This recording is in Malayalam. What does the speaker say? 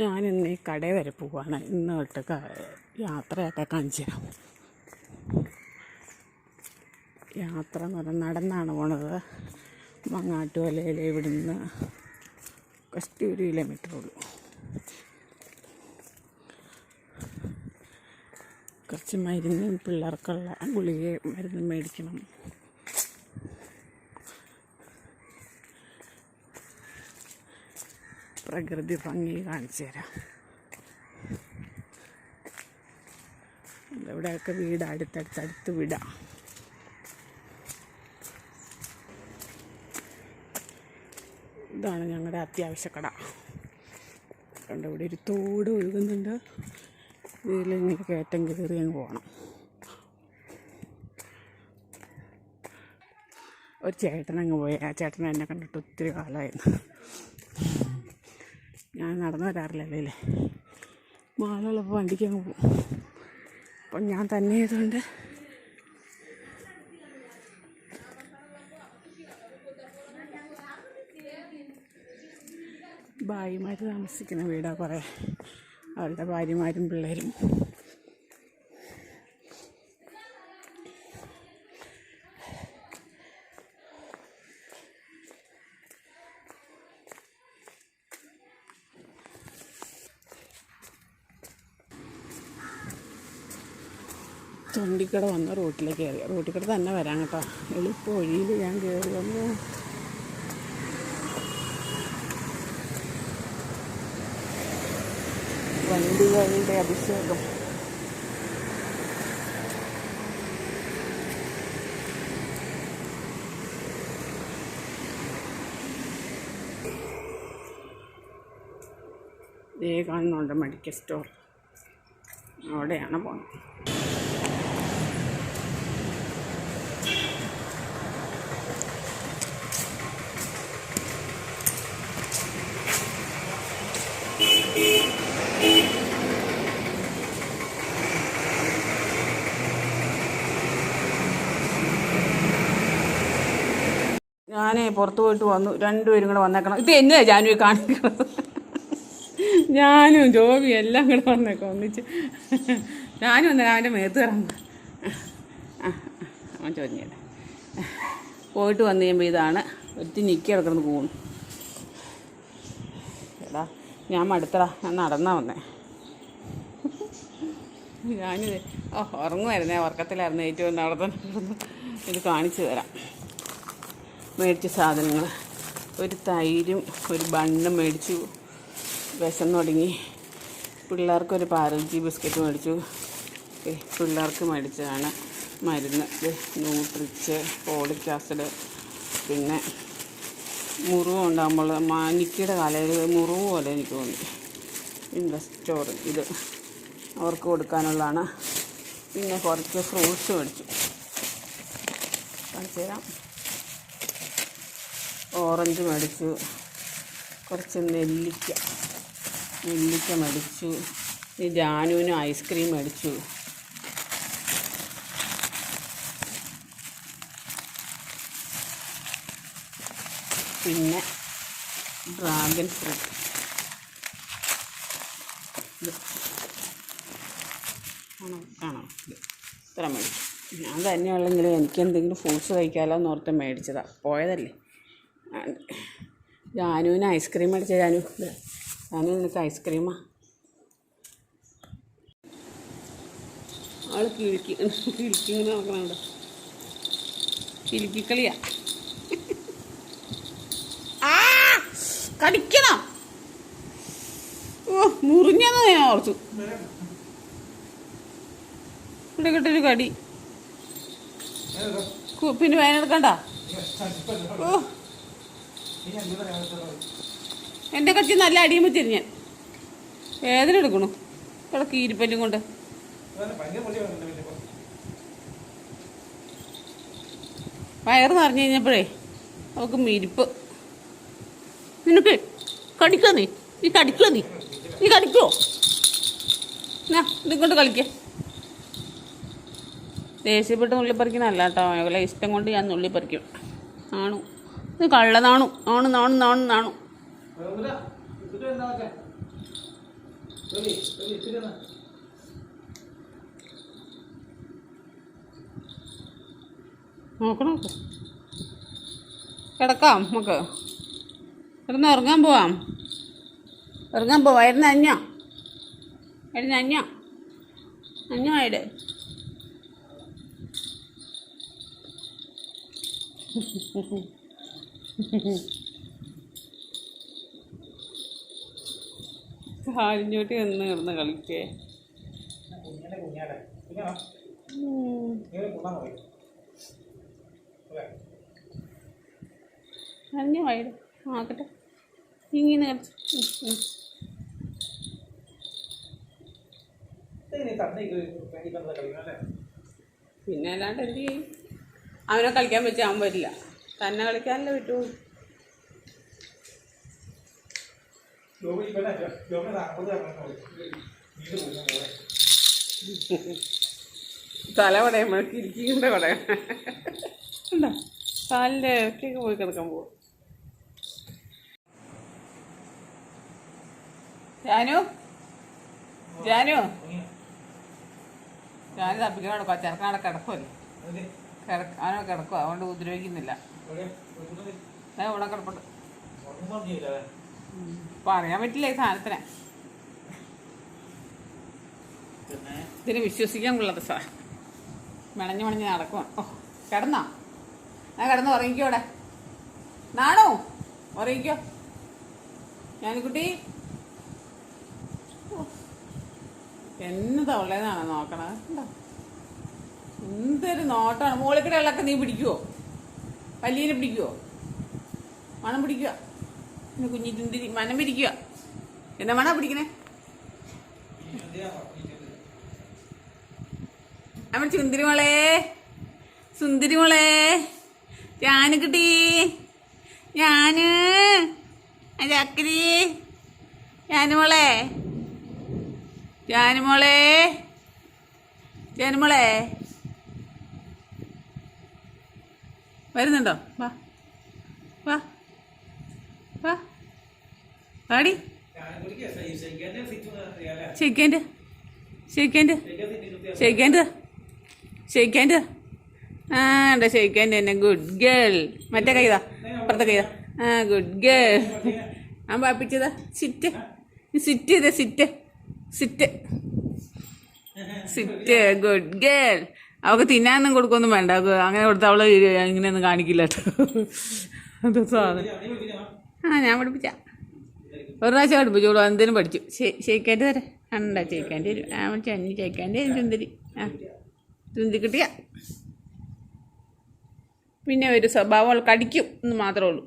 ഞാനിന്ന് ഈ കടയിൽ വരെ പോവാണ്. ഇന്ന് തൊട്ട് യാത്രയൊക്കെ കാണിച്ചു തരാം യാത്ര എന്ന് പറഞ്ഞാൽ നടന്നാണ് പോണത്. മങ്ങാട്ടുവലയിൽ ഇവിടുന്ന് കഷ്ടി ഒരു കിലോമീറ്റർ ഉള്ളൂ. കുറച്ച് മരുന്നും പിള്ളേർക്കുള്ള ഗുളിക മരുന്ന് മേടിക്കണം. പ്രകൃതി ഭംഗി കാണിച്ചു തരാം. ഇവിടെയൊക്കെ വീട് അടുത്തടുത്തടുത്ത് വിടാം. ഇതാണ് ഞങ്ങളുടെ അത്യാവശ്യ കട. കണ്ട ഇവിടെ ഒരു തോട് ഒഴുകുന്നുണ്ട്. ഇതിലിങ്ങനെ കയറ്റം കയറി അങ്ങ് പോകണം. ഒരു ചേട്ടൻ അങ്ങ് പോയി. ആ ചേട്ടൻ എന്നെ കണ്ടിട്ട് ഒത്തിരി കാലമായിരുന്നു ഞാൻ നടന്നു വരാറില്ലല്ലോ അല്ലേ മാളുള്ളപ്പോൾ വണ്ടിക്ക് അങ്ങ് പോകും. അപ്പം ഞാൻ തന്നെ ആയതുകൊണ്ട് ഭാര്യമാർ താമസിക്കുന്ന വീടാണ് കുറേ. അവരുടെ ഭാര്യമാരും പിള്ളേരും. തൊണ്ടിക്കട വന്ന റോട്ടിലേക്ക് കയറി. റോട്ടിക്കട തന്നെ വരാം കേട്ടോ. എളുപ്പ വഴിയിൽ ഞാൻ കയറി വന്നു. വണ്ടികളുടെ അഭിഷേകം. ദേ കാണുന്നുണ്ട് മെഡിക്കൽ സ്റ്റോർ. അവിടെയാണ് പോണത് ഞാനേ പുറത്ത് പോയിട്ട് വന്നു. രണ്ടുപേരും കൂടെ വന്നേക്കണം. ഇത് എന്നെ ജാനുവി കാണിക്കണം ഞാനും ജോബി എല്ലാം കൂടെ വന്നേക്കാം ഒന്നിച്ച്. ഞാനും വന്നേക്കാം അവന്റെ മേത്ത് കിടന്നു ആ അവൻ ചോദിഞ്ഞേട്ടെ പോയിട്ട് വന്നു കഴിയുമ്പോൾ ഇതാണ്. ഒറ്റ നിക്കി കിടക്കുന്നു പോകുന്നു. എടാ ഞാൻ മടുത്തടാ. ഞാൻ നടന്നാ വന്നേ. ഞാനിത് ഓ ഉറങ്ങുമായിരുന്നേ. ഉറക്കത്തിലായിരുന്നു ഏറ്റവും നടന്നു ഇത് കാണിച്ചു തരാം. മേടിച്ച സാധനങ്ങൾ. ഒരു തൈരും ഒരു ബണ്ണും മേടിച്ചു. വിശന്ന് തുടങ്ങി. പിള്ളേർക്കൊരു പാരൽജി ബിസ്ക്കറ്റ് മേടിച്ചു. പിള്ളേർക്ക് മേടിച്ചതാണ് മരുന്ന്. ന്യൂട്രിച്ച് ഫോളിക് ആസിഡ് പിന്നെ മുറിവ് ഉണ്ടാകുമ്പോൾ മാനിക്കയുടെ കാലയിൽ മുറിവ് പോലെ എനിക്ക് തോന്നി. ഇൻവെസ്റ്റോർ ഇത് അവർക്ക് കൊടുക്കാനുള്ളതാണ്. പിന്നെ കുറച്ച് ഫ്രൂട്ട്സ് മേടിച്ചു. കാണിച്ചു തരാം ഓറഞ്ച് മേടിച്ചു. കുറച്ച് നെല്ലിക്ക നെല്ലിക്ക മേടിച്ചു. ഈ ജാനുവിന് ഐസ്ക്രീം മേടിച്ചു. പിന്നെ ഡ്രാഗൺ ഫ്രൂട്ട്. ഇത് ഇത്ര മേടിച്ചു. ഞാൻ തന്നെയുള്ളെങ്കിലും എനിക്ക് എന്തെങ്കിലും ഫ്രൂട്ട്സ് കഴിക്കാമല്ലോ എന്ന് ഓർത്ത് മേടിച്ചതാണ് പോയതല്ലേ. ജാനുവിന് ഐസ്ക്രീം അടിച്ച ജാനു. ജാനു നിനക്ക് ഐസ്ക്രീമാ. ആൾ കിഴുക്കി കിഴുക്കിങ്ങനെ നോക്കണുണ്ട് കിലുക്കിക്കളിയാ. ആ കടിക്കണോ? ഓ മുറിഞ്ഞെന്ന് ഞാൻ ഓർത്തു. ഇവിടെ കിട്ടൊരു കടി. പിന്നെ വേനെടുക്കണ്ട ഓ. എന്റെ കച്ചി നല്ല അടിയുമ്പോൾ ഞാൻ. വേദന എടുക്കണു? ഇവിടെ കീരിപ്പല്ലും കൊണ്ട്. വയറ് നിറഞ്ഞു കഴിഞ്ഞപ്പോഴേ അവൾക്ക് മിരിപ്പ്. നിനക്ക് കടിക്കോ നീ? നീ കടിക്കോ നീ? നീ കടിക്കോ? എന്നാ ഇതിങ്ങോട്ട് കളിക്ക. ദേഷ്യപ്പെട്ട് നുള്ളിപ്പറിക്കണല്ല കേട്ടോ അവളെ ഇഷ്ടം കൊണ്ട് ഞാൻ നുള്ളിപ്പറിക്കും. ആണു. ഇത് കള്ളനാണു ആണ് നാണു നാണു നാണു നോക്കണം? നോക്ക് കിടക്കാം നമുക്ക്. ഇവിടുന്ന് ഇറങ്ങാൻ പോവാം. ഇറങ്ങാൻ പോവാം. ഇരുന്ന് അഞ്ഞ ഇരുന്ന് അഞ്ഞ അഞ്ഞായിട്ട് കാലിഞ്ഞോട്ടി നിന്ന് കിടന്ന് കളിക്കേ. പറയും വൈഡ് ആക്കട്ടെ. ഇങ്ങനെ കളിച്ചു. പിന്നെ അല്ലാണ്ട് എന്ത് ചെയ്യും? അവനെ കളിക്കാൻ വെച്ചാൽ അവൻ വരില്ല. തന്നെ കളിക്കാനല്ലേ വിട്ടു തല പടയുമ്പോഴേക്ക് ഇരിക്കേണ്ട പടയ. ഉണ്ടോ? കാലിന്റെ ഇറക്കിയൊക്കെ പോയി കിടക്കാൻ പോകും ജാനു ജാനു ജാനു കിടക്കുക ചെറുക്കാടെ കിടക്കുമല്ലോ കിടക്ക അവനെ കിടക്കുക അതുകൊണ്ട് ഉപദ്രവിക്കുന്നില്ല. ഇവിടെ കിടപ്പുണ്ട്. പറയാൻ പറ്റില്ല ഈ സാധനത്തിനെ. ഇതിന് വിശ്വസിക്കാൻ കൊള്ളാത്ത സാർ മെണഞ്ഞ് മണഞ്ഞ് നടക്കുവാ. ഓ കിടന്നോ? ഞാൻ കിടന്ന് ഉറങ്ങിക്കോ അവിടെ. നാണോ? ഉറങ്ങിക്കോ. ഞാനിക്കുട്ടി. എന്നതാ ഉള്ളതെന്നാണ് നോക്കണത്. എന്തൊരു നോട്ടാണ് മോളിൽ കൂടെ ഉള്ളൊക്കെ നീ പിടിക്കുവോ? പല്ലീനെ പിടിക്കുവോ? മണം പിടിക്കുക പിന്നെ കുഞ്ഞി തിന്തിരി മനം പിടിക്കുക എന്നാ മണ പിടിക്കണേ? നമ്മുടെ സുന്ദരിമോളെ സുന്ദരിമോളെ ഞാൻ കിട്ടി. ഞാൻ. ചക്കരി ഞാനുമോളെ ജാനുമോളെ ജാനുമോളെ വരുന്നുണ്ടോ? വാ. വാ. വാ. വാടി. ഷെയ്ക്കാന്റെ ഷെയ്ക്കാന്റെ ഷെയ്ക്കാന്റെ ഷെയ്ക്കാന്റെ ആ ഉണ്ട് ഷെയ്ക്കാന്റെ തന്നെ. ഗുഡ് ഗേൾ മറ്റേ കൈതാ അപ്പുറത്തെ കൈതാ ആ ഗുഡ് ഗേൾ ആ പാപ്പിച്ചതാ. സിറ്റ് സിറ്റ് ചെയ്തേ sit sit sit good girl അവൾക്ക് തിന്നാനൊന്നും കൊടുക്കൊന്നും വേണ്ട. അവൾക്ക് അങ്ങനെ കൊടുത്ത അവൾ ഇങ്ങനെയൊന്നും കാണിക്കില്ല കേട്ടോ ആ ഞാൻ പഠിപ്പിച്ച. ഒരു പ്രാവശ്യം പഠിപ്പിച്ചോളൂ എന്തിനും പഠിച്ചു. ചേക്കാന്റെ തരാം. അണ്ട ചേക്കാന്റെ വരും ആ ചെന്നി ചേക്കാന്റെ ചുന്തിരി ആ ചുന്തി കിട്ടിയ. പിന്നെ ഒരു സ്വഭാവം അവൾ കടിക്കും എന്ന് മാത്രമേ ഉള്ളൂ.